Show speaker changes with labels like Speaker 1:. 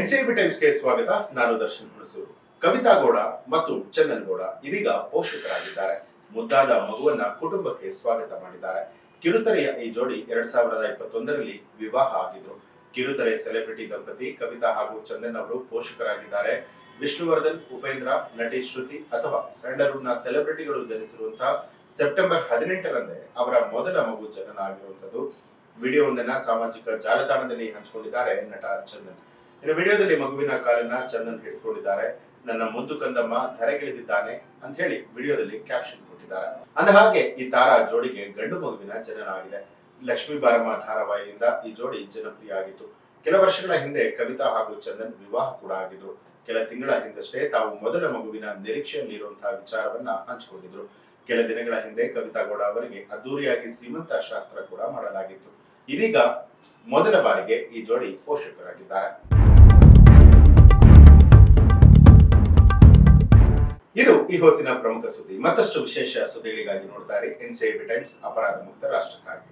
Speaker 1: ಟೈಮ್ಸ್ಗೆ ಸ್ವಾಗತ. ನಾನು ದರ್ಶನ್ ಹುಣಸೂರು. ಕವಿತಾ ಗೌಡ ಮತ್ತು ಚಂದನ್ ಗೌಡ ಇದೀಗ ಪೋಷಕರಾಗಿದ್ದಾರೆ. ಮುದ್ದಾದ ಮಗುವನ್ನ ಕುಟುಂಬಕ್ಕೆ ಸ್ವಾಗತ ಮಾಡಿದ್ದಾರೆ. ಕಿರುತೆರೆಯ ಈ ಜೋಡಿ ಎರಡ್ ಸಾವಿರದ ಇಪ್ಪತ್ತೊಂದರಲ್ಲಿ ವಿವಾಹ ಆಗಿದ್ರು ಕಿರುತೆರೆ ಸೆಲೆಬ್ರಿಟಿ ದಂಪತಿ ಕವಿತಾ ಹಾಗೂ ಚಂದನ್ ಅವರು ಪೋಷಕರಾಗಿದ್ದಾರೆ. ವಿಷ್ಣುವರ್ಧನ್, ಉಪೇಂದ್ರ, ನಟಿ ಶ್ರುತಿ ಅಥವಾ ಸ್ಯಾಂಡಲ್ವುಡ್ನ ನ ಸೆಲೆಬ್ರಿಟಿಗಳು ಜನಿಸಿರುವಂತಹ ಸೆಪ್ಟೆಂಬರ್ ಹದಿನೆಂಟರಂದೇ ಅವರ ಮೊದಲ ಮಗು ಜನನ ಆಗಿರುವಂತದ್ದು ವಿಡಿಯೋವೊಂದನ್ನ ಸಾಮಾಜಿಕ ಜಾಲತಾಣದಲ್ಲಿ ಹಂಚಿಕೊಂಡಿದ್ದಾರೆ ನಟ ಚಂದನ್. ಇನ್ನು ವಿಡಿಯೋದಲ್ಲಿ ಮಗುವಿನ ಕಾಲನ್ನ ಚಂದನ್ ಹಿಡ್ಕೊಂಡಿದ್ದಾರೆ. ನನ್ನ ಮುದ್ದು ಕಂದಮ್ಮ ಧರೆಗಿಳಿದಿದ್ದಾನೆ ಅಂತ ಹೇಳಿ ವಿಡಿಯೋದಲ್ಲಿ ಕ್ಯಾಪ್ಷನ್ ಕೊಟ್ಟಿದ್ದಾರೆ. ಅಂದ ಹಾಗೆ ಈ ತಾರಾ ಜೋಡಿಗೆ ಗಂಡು ಮಗುವಿನ ಜನನ ಆಗಿದೆ. ಲಕ್ಷ್ಮೀ ಬಾರಮ್ಮ ಧಾರಾವಾಹಿಯಿಂದ ಈ ಜೋಡಿ ಜನಪ್ರಿಯ ಆಗಿತ್ತು. ಕೆಲ ವರ್ಷಗಳ ಹಿಂದೆ ಕವಿತಾ ಹಾಗೂ ಚಂದನ್ ವಿವಾಹ ಕೂಡ ಆಗಿದ್ರು. ಕೆಲ ತಿಂಗಳ ಹಿಂದಷ್ಟೇ ತಾವು ಮೊದಲ ಮಗುವಿನ ನಿರೀಕ್ಷೆಯಲ್ಲಿರುವಂತಹ ವಿಚಾರವನ್ನ ಹಂಚಿಕೊಂಡಿದ್ರು. ಕೆಲ ದಿನಗಳ ಹಿಂದೆ ಕವಿತಾ ಗೌಡ ಅವರಿಗೆ ಅದ್ದೂರಿಯಾಗಿ ಸೀಮಂತ ಶಾಸ್ತ್ರ ಕೂಡ ಮಾಡಲಾಗಿತ್ತು. ಇದೀಗ ಮೊದಲ ಬಾರಿಗೆ ಈ ಜೋಡಿ ಪೋಷಕರಾಗಿದ್ದಾರೆ. ಇದು ಈ ಹೊತ್ತಿನ ಪ್ರಮುಖ ಸುದ್ದಿ. ಮತ್ತಷ್ಟು ವಿಶೇಷ ಸುದ್ದಿಗಳಿಗಾಗಿ ನೋಡ್ತಾರೆ ಎನ್ಸಿಐಬಿ ಟೈಮ್ಸ್ ಅಪರಾಧ ಮುಕ್ತ ರಾಷ್ಟ್ರಕ್ಕಾಗಿ.